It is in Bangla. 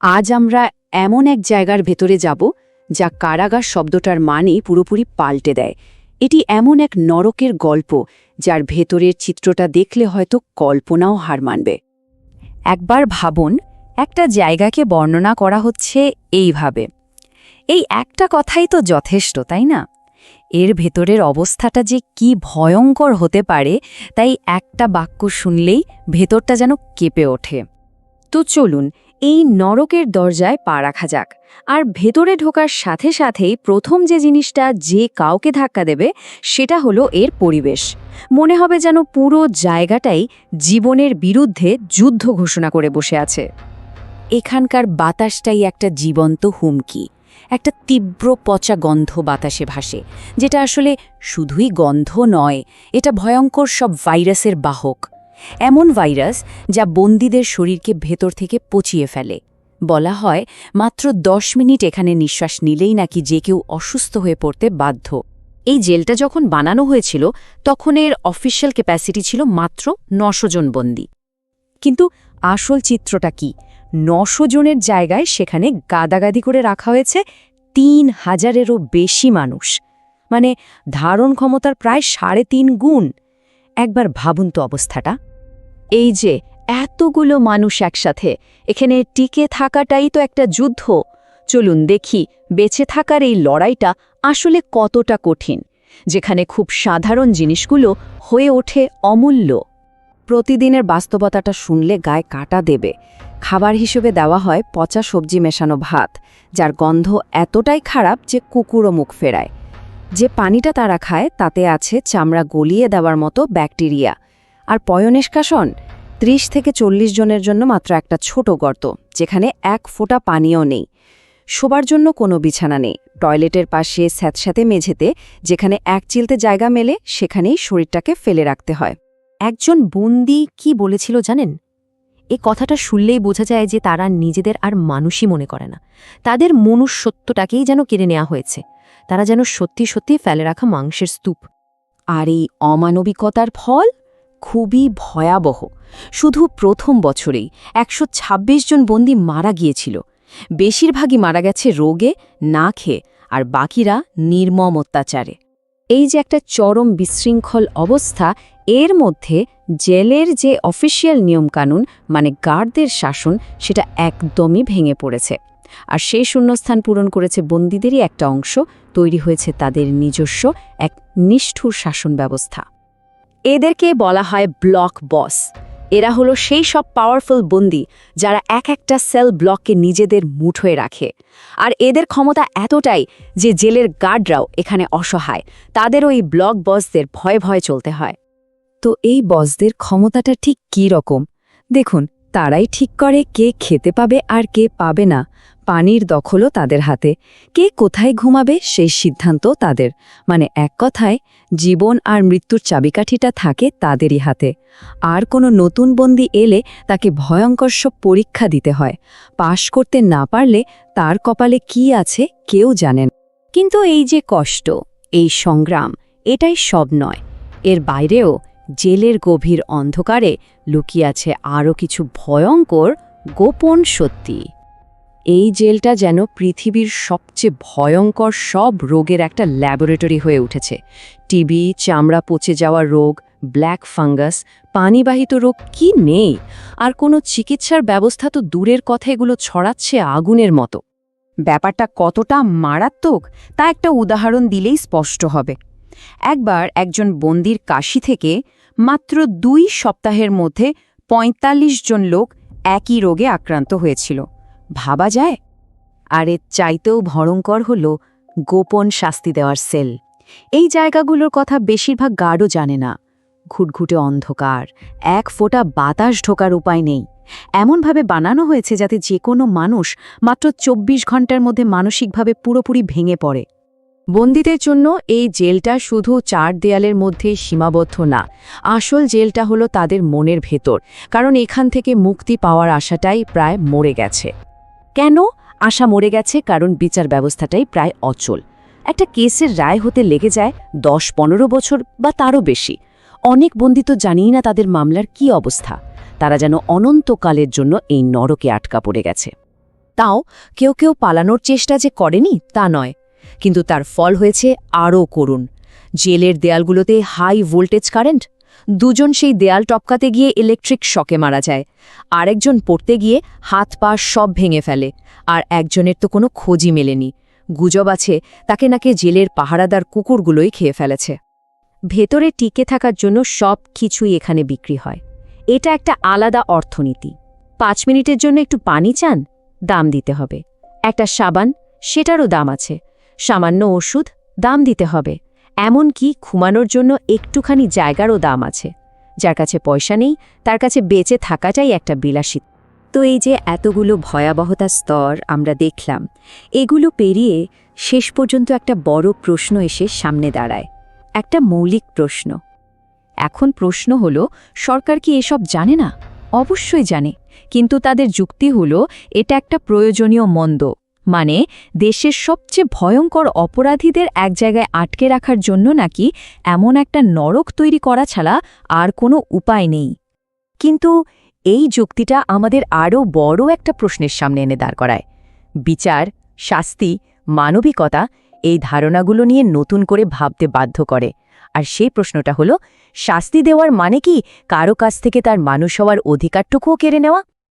আজ আমরা এমন এক জায়গার ভেতরে যাব, যা কারাগার শব্দটার মানে পুরোপুরি পাল্টে দেয়। এটি এমন এক নরকের গল্প, যার ভেতরের চিত্রটা দেখলে হয়তো কল্পনাও হার মানবে। একবার ভাবুন, একটা জায়গাকে বর্ণনা করা হচ্ছে এইভাবে। এই একটা কথাই তো যথেষ্ট, তাই না? এর ভেতরের অবস্থাটা যে কি ভয়ঙ্কর হতে পারে, তাই একটা বাক্য শুনলেই ভেতরটা যেন কেঁপে ওঠে। তো চলুন এই নরকের দরজায় পা রাখা যাক। আর ভেতরে ঢোকার সাথে সাথেই প্রথম যে জিনিসটা যে কাউকে ধাক্কা দেবে, সেটা হলো এর পরিবেশ। মনে হবে যেন পুরো জায়গাটাই জীবনের বিরুদ্ধে যুদ্ধ ঘোষণা করে বসে আছে। এখানকার বাতাসটাই একটা জীবন্ত হুমকি, একটা তীব্র পচা গন্ধ বাতাসে ভাসে, যেটা আসলে শুধুই গন্ধ নয়, এটা ভয়ঙ্কর সব ভাইরাসের বাহক। এমন ভাইরাস যা বন্দীদের শরীরকে ভেতর থেকে পচিয়ে ফেলে। বলা হয়, মাত্র দশ মিনিট এখানে নিঃশ্বাস নিলেই নাকি যে কেউ অসুস্থ হয়ে পড়তে বাধ্য। এই জেলটা যখন বানানো হয়েছিল, তখন এর অফিসিয়াল ক্যাপাসিটি ছিল মাত্র নশো জন বন্দী। কিন্তু আসল চিত্রটা কি? নশো জনের জায়গায় সেখানে গাদাগাদি করে রাখা হয়েছে তিন হাজারেরও বেশি মানুষ। মানে ধারণ ক্ষমতার প্রায় সাড়ে তিন গুণ। একবার ভাবুন তো অবস্থাটা। এই যে এতগুলো মানুষ একসাথে, এখানে টিকে থাকাটাই তো একটা যুদ্ধ। চলুন দেখি বেঁচে থাকার এই লড়াইটা আসলে কতটা কঠিন, যেখানে খুব সাধারণ জিনিসগুলো হয়ে ওঠে অমূল্য। প্রতিদিনের বাস্তবতাটা শুনলে গায়ে কাটা দেবে। খাবার হিসেবে দেওয়া হয় পচা সবজি মেশানো ভাত, যার গন্ধ এতটাই খারাপ যে কুকুরও মুখ ফেরায়। যে পানিটা তারা খায়, তাতে আছে চামড়া গলিয়ে দেওয়ার মতো ব্যাকটেরিয়া। আর পয়নিষ্কাশন, ত্রিশ থেকে চল্লিশ জনের জন্য মাত্র একটা ছোট গর্ত, যেখানে এক ফোঁটা পানিও নেই। শোবার জন্য কোনো বিছানা নেই। টয়লেটের পাশে স্যাঁতস্যাঁতে মেঝেতে, যেখানে এক চিলতে জায়গা মেলে, সেখানেই শরীরটাকে ফেলে রাখতে হয়। একজন বন্দি কি বলেছিল জানেন? এ কথাটা শুনলেই বোঝা যায় যে তারা নিজেদের আর মানুষই মনে করে না। তাদের মনুষ্যত্বটাকেই যেন কেড়ে নেওয়া হয়েছে। তারা যেন সত্যি সত্যি ফেলে রাখা মাংসের স্তূপ। আর এই অমানবিকতার ফল খুবই ভয়াবহ। শুধু প্রথম বছরেই একশো ছাব্বিশ জন বন্দি মারা গিয়েছিল। বেশিরভাগই মারা গেছে রোগে, না খেয়ে, আর বাকিরা নির্মম অত্যাচারে। এই যে একটা চরম বিশৃঙ্খল অবস্থা, এর মধ্যে জেলের যে অফিসিয়াল নিয়মকানুন মানে গার্ডদের শাসন, সেটা একদমই ভেঙে পড়েছে। আর সেই শূন্যস্থান পূরণ করেছে বন্দীদেরই একটা অংশ তৈরি হয়েছে তাদের নিজস্ব এক নিষ্ঠুর শাসন ব্যবস্থা। এদেরকে বলা হয় ব্লক বস। এরা হলো সেই সব পাওয়ারফুল বন্দি যারা এক একটা সেল ব্লককে নিজেদের মুঠোয় রাখে। আর এদের ক্ষমতা এতটাই যে জেলের গার্ডরাও এখানে অসহায়। তাদের ওই ব্লক বসদের ভয় ভয় চলতে হয়। তো এই বসদের ক্ষমতাটা ঠিক কী রকম? দেখুন, তারাই ঠিক করে কে খেতে পাবে আর কে পাবে না। পানির দখলও তাদের হাতে। কে কোথায় ঘুমাবে সেই সিদ্ধান্ত তাদের। মানে এক কথায়, জীবন আর মৃত্যুর চাবিকাঠিটা থাকে তাদেরই হাতে। আর কোনো নতুন বন্দি এলে তাকে ভয়ঙ্কর সব পরীক্ষা দিতে হয়। পাশ করতে না পারলে তার কপালে কি আছে কেউ জানেন কিন্তু এই যে কষ্ট, এই সংগ্রাম, এটাই সব নয়। এর বাইরেও জেলের গভীর অন্ধকারে লুকিয়ে আছে আরও কিছু ভয়ঙ্কর গোপন সত্যি। এই জেলটা যেন পৃথিবীর সবচেয়ে ভয়ঙ্কর সব রোগের একটা ল্যাবরেটরি হয়ে উঠেছে। টিবি, চামড়া পচে যাওয়া রোগ, ব্ল্যাক ফাঙ্গাস, পানিবাহিত রোগ কি নেই? আর কোনো চিকিৎসার ব্যবস্থা তো দূরের কথা এগুলো ছড়াচ্ছে আগুনের মতো। ব্যাপারটা কতটা মারাত্মক, তা একটা উদাহরণ দিলেই স্পষ্ট হবে। একবার একজন বন্দির কাশি থেকে মাত্র দুই সপ্তাহের মধ্যে ৪৫ জন লোক একই রোগে আক্রান্ত হয়েছিল। ভাবা যায়? আর এর চাইতেও ভয়ঙ্কর হল গোপন শাস্তি দেওয়ার সেল। এই জায়গাগুলোর কথা বেশিরভাগ গার্ডও জানে না। ঘুটঘুটে অন্ধকার, এক ফোঁটা বাতাস ঢোকার উপায় নেই। এমনভাবে বানানো হয়েছে যাতে যে কোনো মানুষ মাত্র ২৪ ঘণ্টার মধ্যে মানসিকভাবে পুরোপুরি ভেঙে পড়ে। বন্দীদের জন্য এই জেলটা শুধু চার দেয়ালের মধ্যে সীমাবদ্ধ না, আসল জেলটা হলো তাদের মনের ভেতর, কারণ এখান থেকে মুক্তি পাওয়ার আশাটাই প্রায় মরে গেছে। কেন? আশা মরে গেছে, কারণ বিচার ব্যবস্থাটাই প্রায় অচল। একটা কেসের রায় হতে লেগে যায় দশ পনেরো বছর বা তারও বেশি। অনেক বন্দী তো জানিই না তাদের মামলার কি অবস্থা। তারা যেন অনন্তকালের জন্য এই নরকে আটকা পড়ে গেছে। তাও কেউ কেউ পালানোর চেষ্টা যে করেনি তা নয়। কিন্তু তার ফল হয়েছে আরও করুণ। জেলের দেয়ালগুলোতে হাই ভোল্টেজ কারেন্ট দুজন সেই দেয়াল টপকাতে গিয়ে ইলেকট্রিক শকে মারা যায়। আরেকজন পড়তে গিয়ে হাত পা সব ভেঙে ফেলে, আর একজনের তো কোনো খোঁজই মেলেনি। গুজব আছে, তাকে নাকি জেলের পাহারাদার কুকুরগুলোই খেয়ে ফেলেছে। ভেতরে টিকে থাকার জন্য সব কিছুই এখানে বিক্রি হয়। এটা একটা আলাদা অর্থনীতি। পাঁচ মিনিটের জন্য একটু পানি চান? দাম দিতে হবে। একটা সাবান? সেটারও দাম আছে। সামান্য ওষুধ? দাম দিতে হবে। এমনকি ঘুমানোর জন্য একটুখানি জায়গারও দাম আছে। যার কাছে পয়সা নেই, তার কাছে বেঁচে থাকাটাই একটা বিলাসিত। তো এই যে এতগুলো ভয়াবহতার স্তর আমরা দেখলাম, এগুলো পেরিয়ে শেষ পর্যন্ত একটা বড় প্রশ্ন এসে সামনে দাঁড়ায়। একটা মৌলিক প্রশ্ন। এখন প্রশ্ন হল, সরকার কি এসব জানে না? অবশ্যই জানে, কিন্তু তাদের যুক্তি হল, এটা একটা প্রয়োজনীয় মন্দ। মানে দেশের সবচেয়ে ভয়ঙ্কর অপরাধীদের এক জায়গায় আটকে রাখার জন্য নাকি এমন একটা নরক তৈরি করা ছাড়া আর কোনো উপায় নেই। কিন্তু এই যুক্তিটা আমাদের আরও বড় একটা প্রশ্নের সামনে এনে দাঁড় করায়। বিচার, শাস্তি, মানবিকতা এই ধারণাগুলো নিয়ে নতুন করে ভাবতে বাধ্য করে। আর সেই প্রশ্নটা হলো, শাস্তি দেওয়ার মানে কি? কারও কাছ থেকে তার মানুষ হওয়ার অধিকারটুকুও কেড়ে নেওয়া?